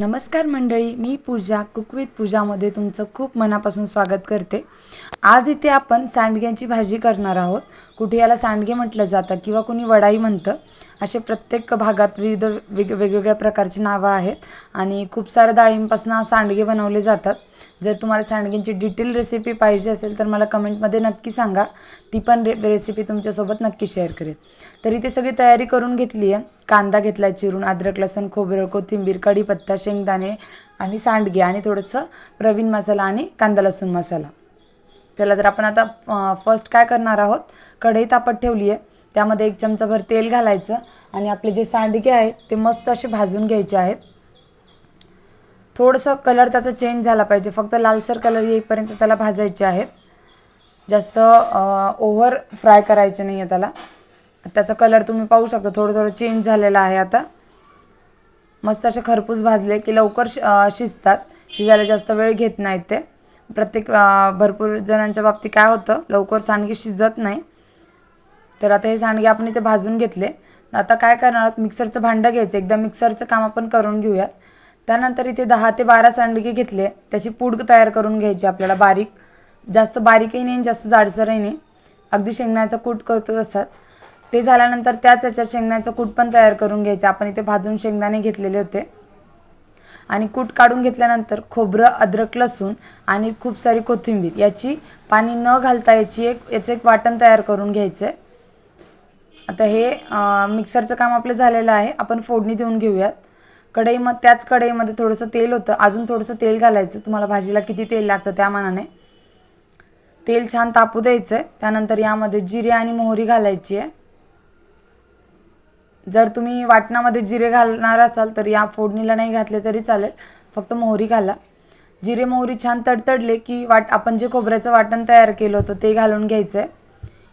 नमस्कार मंडळी मी पूजा कुकवित पूजामध्ये तुमचं खूप मनापासून स्वागत करते. आज इथे आपण सांडग्यांची भाजी करणार आहोत. कुठे याला सांडगे म्हटलं जातं किंवा कुणी वडाई म्हणतं असे प्रत्येक भागात विविध वेग वेगवेगळ्या प्रकारची नावं आहेत आणि खूप साऱ्या डाळींपासून सांडगे बनवले जातात. जर तुम्हाला सांडग्यांची डिटेल रेसिपी पाहिजे असेल तर मला कमेंटमध्ये नक्की सांगा. ती पण रे रेसिपी तुमच्यासोबत नक्की शेअर करेल तर इथे सगळी तयारी करून घेतली आहे. कांदा घेतला चिरून अद्रक लसण खोबरं कोथिंबीर कढीपत्ता शेंगदाणे आणि सांडगे आणि थोडंसं प्रवीण मसाला आणि कांदा लसूण मसाला. चला तर आपण आता फर्स्ट काय करणार आहोत? कढई तापत ठेवली आहे. त्यामध्ये एक चमचाभर तेल घालायचं आणि आपले जे सांडगे आहेत ते मस्त असे भाजून घ्यायचे आहेत. थोडंसं कलर त्याचा चेंज झाला पाहिजे. फक्त लालसर कलर येईपर्यंत त्याला भाजायचे आहेत. जास्त ओव्हर फ्राय करायचे नाही आहे त्याला. त्याचा कलर तुम्ही पाहू शकता. थोडं थोडं चेंज झालेला आहे आता. मस्त असे खरपूस भाजले की लवकर शि शिजतात. शिजायला जास्त वेळ घेत नाहीत ते. प्रत्येक भरपूर जणांच्या बाबतीत काय होतं लवकर सांडगे शिजत नाही. तर आता हे सांडगे आपण इथे भाजून घेतले. आता काय करणार आहोत? मिक्सरचं भांडं घ्यायचं. एकदा मिक्सरचं काम आपण करून घेऊयात. त्यानंतर इथे दहा ते बारा सांडगे घेतले. त्याची पूड तयार करून घ्यायची आपल्याला बारीक. जास्त बारीकही नाही जास्त जाडसरही नाही. अगदी शेंगण्याचा कूट करतो तसाच. ते झाल्यानंतर त्याच याच्यात शेंगण्याचं कूट पण तयार करून घ्यायचं. आपण इथे भाजून शेंगदाणे घेतलेले होते. आणि कूट काढून घेतल्यानंतर खोबरं अद्रक लसूण आणि खूप सारी कोथिंबीर याची पाणी न घालता याची एक याचं एक वाटण तयार करून घ्यायचं आहे आता हे मिक्सरचं काम आपलं झालेलं आहे. आपण फोडणी देऊन घेऊयात. कढई मग त्याच कढईमध्ये थोडंसं तेल होतं. अजून थोडंसं तेल घालायचं. तुम्हाला भाजीला किती तेल लागतं त्या मानाने. तेल छान तापू द्यायचं आहे त्यानंतर यामध्ये जिरे आणि मोहरी घालायची आहे. जर तुम्ही वाटणामध्ये जिरे घालणार असाल तर या फोडणीला नाही घातले तरी चालेल. फक्त मोहरी घाला. जिरे मोहरी छान तडतडले की वाट आपण जे खोबऱ्याचं वाटण तयार केलं होतं ते घालून घ्यायचं आहे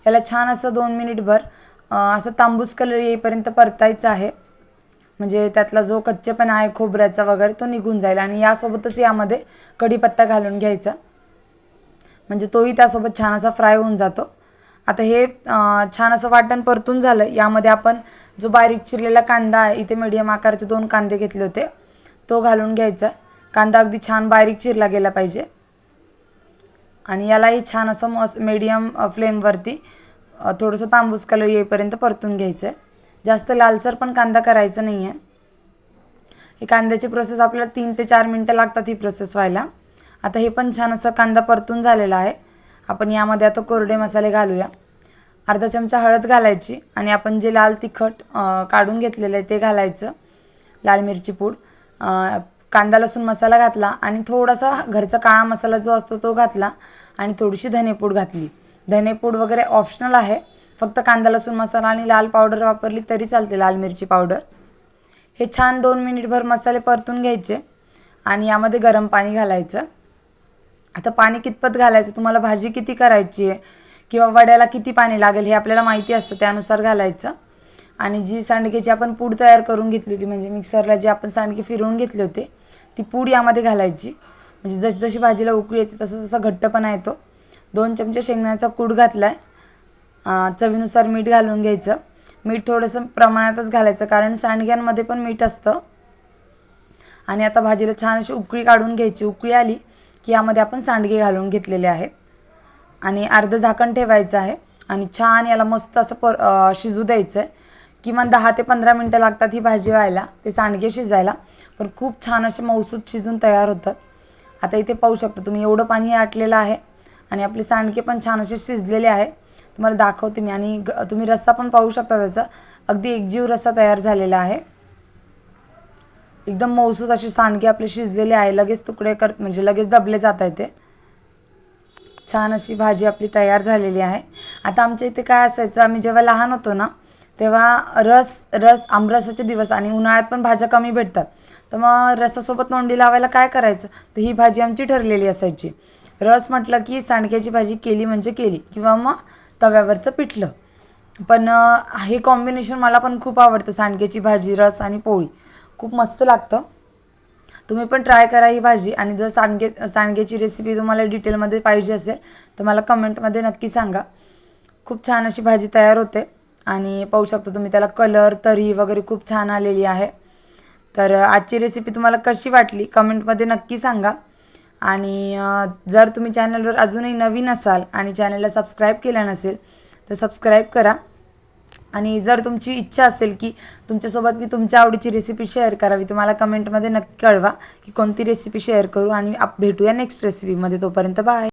याला छान असं दोन मिनिटभर असं तांबूस कलर येईपर्यंत परतायचं आहे. म्हणजे त्यातला जो कच्चेपणा आहे खोबऱ्याचा वगैरे तो निघून जाईल. आणि यासोबतच यामध्ये कढीपत्ता घालून घ्यायचा. म्हणजे तोही त्यासोबत छान असा फ्राय होऊन जातो. आता हे छान असं वाटण परतून झालं. यामध्ये आपण जो बारीक चिरलेला कांदा आहे इथे मीडियम आकाराचे दोन कांदे घेतले होते तो घालून घ्यायचा. कांदा अगदी छान बारीक चिरला गेला पाहिजे. आणि यालाही छान असं मस मीडियम फ्लेमवरती थोडंसं तांबूस कलर येईपर्यंत परतून घ्यायचं आहे जास्त लालसर पण कांदा करायचा नाही आहे ही कांद्याची प्रोसेस आपल्याला तीन ते चार मिनटं लागतात ही प्रोसेस व्हायला. आता हे पण छान असं कांदा परतून झालेला आहे. आपण यामध्ये आता कोरडे मसाले घालूया. अर्धा चमचा हळद घालायची आणि आपण जे लाल तिखट काढून घेतलेलं आहे ते घालायचं. लाल मिरची पूड. कांदा लसूण मसाला घातला आणि थोडासा घरचा काळा मसाला जो असतो तो घातला आणि थोडीशी धनेपूड घातली. धनेपूड वगैरे ऑप्शनल आहे. फक्त कांदा लसूण मसाला आणि लाल पावडर वापरली तरी चालते लाल मिरची पावडर हे छान दोन मिनिटभर मसाले परतून घ्यायचे आणि यामध्ये गरम पाणी घालायचं. आता पाणी कितपत घालायचं? तुम्हाला भाजी किती करायची आहे? किंवा वड्याला किती पाणी लागेल हे आपल्याला माहिती असतं त्यानुसार घालायचं. आणि जी सांडगेची आपण पूड तयार करून घेतली होती म्हणजे मिक्सरला जी आपण सांडगे फिरवून घेतले होते ती पूड यामध्ये घालायची. म्हणजे जशी जशी भाजीला उकळी येते तसं तसा घट्टपणा येतो. दोन चमचे शेंगण्याचा कूड घातला आहे चवीनुसार मीठ घालून घ्यायचं. मीठ थोडंसं प्रमाणातच घालायचं कारण सांडग्यांमध्ये पण मीठ असतं. आणि आता भाजीला छान अशी उकळी काढून घ्यायची. उकळी आली की यामध्ये आपण सांडगे घालून घेतलेले आहेत. आणि अर्धं झाकण ठेवायचं आहे. आणि छान याला मस्त असं पर शिजू द्यायचं आहे किमान दहा ते पंधरा मिनटं लागतात ही भाजी व्हायला ते सांडगे शिजायला. पण खूप छान असे मौसूद शिजून तयार होतात. आता इथे पाहू शकता तुम्ही एवढं पाणी आटलेलं आहे. आणि आपले सांडगे पण छान असे शिजलेले आहे. तुम्हाला दाखवते मी. आणि तुम्ही रस्सा पण पाहू शकता त्याचा. अगदी एकजीव रस्सा तयार झालेला आहे. एकदम मौसूद असे सांडगे आपले शिजलेले आहे. लगेच तुकडे कर म्हणजे लगेच दबले जात आहे ते. छान अशी भाजी आपली तयार झालेली आहे. आता आमच्या इथे काय असायचं? आम्ही जेव्हा लहान होतो ना तेव्हा रस रस आमरसाचे दिवस आणि उन्हाळ्यात पण भाज्या कमी भेटतात. तर मग रसासोबत नोंदी लावायला काय करायचं? तर ही भाजी आमची ठरलेली असायची. रस म्हटलं की सांडग्याची भाजी केली म्हणजे केली. किंवा मग तव्यावरचं पिठलं. पण हे कॉम्बिनेशन मला पण खूप आवडतं. सांडग्याची भाजी रस आणि पोळी. खूप मस्त लागतं. तुम्ही पण ट्राय करा ही भाजी. आणि जर सांडगे सांडग्याची रेसिपी तुम्हाला डिटेलमध्ये पाहिजे असेल तर मला कमेंटमध्ये नक्की सांगा. खूप छान अशी भाजी तयार होते. आणि पाहू शकता तुम्ही त्याला कलर तरी वगैरे खूप छान आलेली आहे. तर आजची रेसिपी तुम्हाला कशी वाटली? कमेंटमध्ये नक्की सांगा. आणि जर तुम्ही चॅनलवर अजूनही नवीन असाल आणि चॅनलला सबस्क्राईब केलं नसेल तर सबस्क्राईब करा. आणि जर तुमची इच्छा असेल की तुमच्यासोबत मी तुमच्या आवडीची रेसिपी शेअर करावी तुम्हाला कमेंटमध्ये नक्की कळवा की कोणती रेसिपी शेअर करू आणि आप भेटूया नेक्स्ट रेसिपीमध्ये तोपर्यंत बाय.